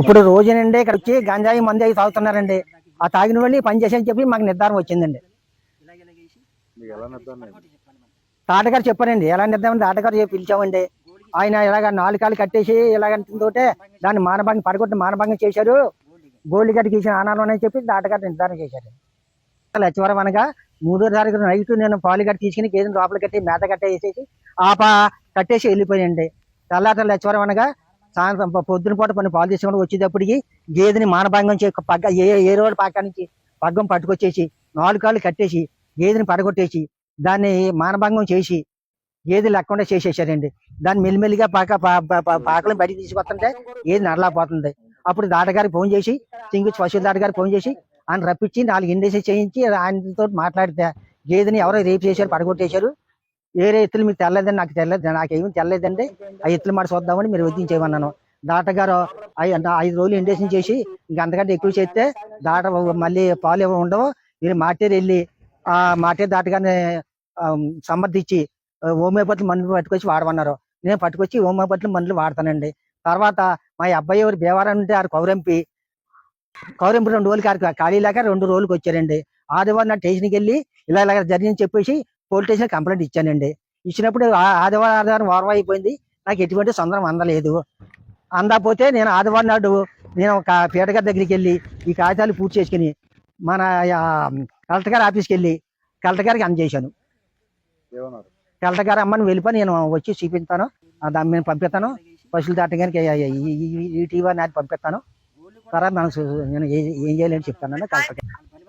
ఇప్పుడు రోజునండి ఇక్కడ వచ్చి గంజాయి మంది అవి తాగుతున్నారండి. ఆ తాగిన వాళ్ళు ఈ పని చేసని చెప్పి మాకు నిర్ధారణ వచ్చిందండి. తాటగారు చెప్పారండి ఎలా నిర్ధారణ తాటగారు చెప్పి పిలిచామండి. ఆయన ఇలాగ నాలుగు కాళ్ళు కట్టేసి ఇలాగంటుందోటే దాన్ని మానభంగం పడగొట్టి మానభంగం చేశారు. గోల్డ్ గడ్డికి ఇచ్చిన ఆనాలు అని చెప్పి తాటగారు నిర్ధారణ చేశారు. లచ్చవరం అనగా మూడో తారీఖు నైట్ నేను పాలు గట్టి తీసుకుని గేదెని లోపల కట్టి మేత కట్టేసేసి ఆ పా కట్టేసి వెళ్ళిపోయానండి. తెల్లారి లచ్చవరం అనగా సాయంత్రం పొద్దున పూట పని పాలు తీసుకొని వచ్చేటప్పటికి గేదెని మానభంగం చే పగ్గ ఏ ఏ రోడ్డు పాకానికి నుంచి పగ్గం పట్టుకొచ్చేసి నాలుగు కాళ్ళు కట్టేసి గేదెని పడగొట్టేసి దాన్ని మానభంగం చేసి గేదె లేకుండా చేసేసారండి. దాన్ని మెల్లిమెల్లిగా పాక పాకలు పా- బయటికి తీసుకొస్తుంటే గేదె నడలేకపోతుంది. అప్పుడు దాటగారికి ఫోన్ చేసి సింగు పశువుల దాటగారికి ఫోన్ చేసి ఆయన రప్పించి నాలుగు ఇండేసి చేయించి ఆయనతో మాట్లాడితే గేదెని ఎవరో రేపు చేశారు పడగొట్టేశారు వేరే ఎత్తులు మీకు తెల్లదండి నాకు తెల్లదు నాకేమీ తెల్లదండి. ఆ ఎత్తులు మాట చూద్దామని మీరు వదిలించేయమన్నాను దాటగారు ఐ- ఐదు రోజులు ఇండేషన్ చేసి ఇంక అంతకంటే ఎక్కువ చేస్తే దాట మళ్ళీ పాలు ఏమో ఉండవు. మీరు మాటేరు వెళ్ళి ఆ మాటే దాటగానే సమర్థించి హోమియోపతి మందులు పట్టుకొచ్చి వాడమన్నారు. నేను పట్టుకొచ్చి హోమియోపతి మందులు వాడతానండి. తర్వాత మా అబ్బాయి ఎవరు బేవారం ఉంటే ఆరు కౌరంపి. కౌరంపి రెండు రోజులకి ఆరు ఖాళీ లేక రెండు రోజులకి వచ్చారండి. ఆదివారం నా స్టేషన్కి వెళ్ళి ఇలా ఇలా జరిగిందని చెప్పేసి పోలీస్ స్టేషన్ కంప్లైంట్ ఇచ్చానండి. ఇచ్చినప్పుడు ఆ- ఆదివారం ఆదివారం వారం అయిపోయింది. నాకు ఎటువంటి సొందరం అందలేదు. అందకపోతే నేను ఆదివారం నాడు నేను ఒక పీటగారి దగ్గరికి వెళ్ళి ఈ కాగితాలు పూర్తి చేసుకుని మన కలెక్టర్ గారి ఆఫీస్కి వెళ్ళి కలెక్టర్ గారికి అందజేశాను. కలెక్టర్ గారు అమ్మని వెళ్ళిపోయి నేను వచ్చి చూపిస్తాను. దాన్ని నేను పంపిస్తాను. పశువులు దాటగానికి ఈ టీవీ నాటి పంపిస్తాను. తర్వాత మనం నేను ఏ- ఏం చేయాలని చెప్తాను కలెక్టర్ గారు.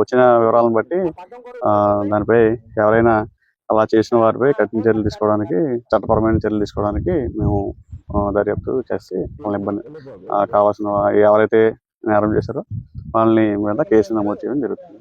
వచ్చిన వివరాలను బట్టి దానిపై ఎవరైనా అలా చేసిన వారిపై కఠిన చర్యలు తీసుకోవడానికి చట్టపరమైన చర్యలు తీసుకోవడానికి మేము దర్యాప్తు చేసి వాళ్ళని ఇబ్బంది కావాల్సిన ఎవరైతే నేరం చేశారో వాళ్ళని మీద కేసు నమోదు చేయడం జరుగుతుంది.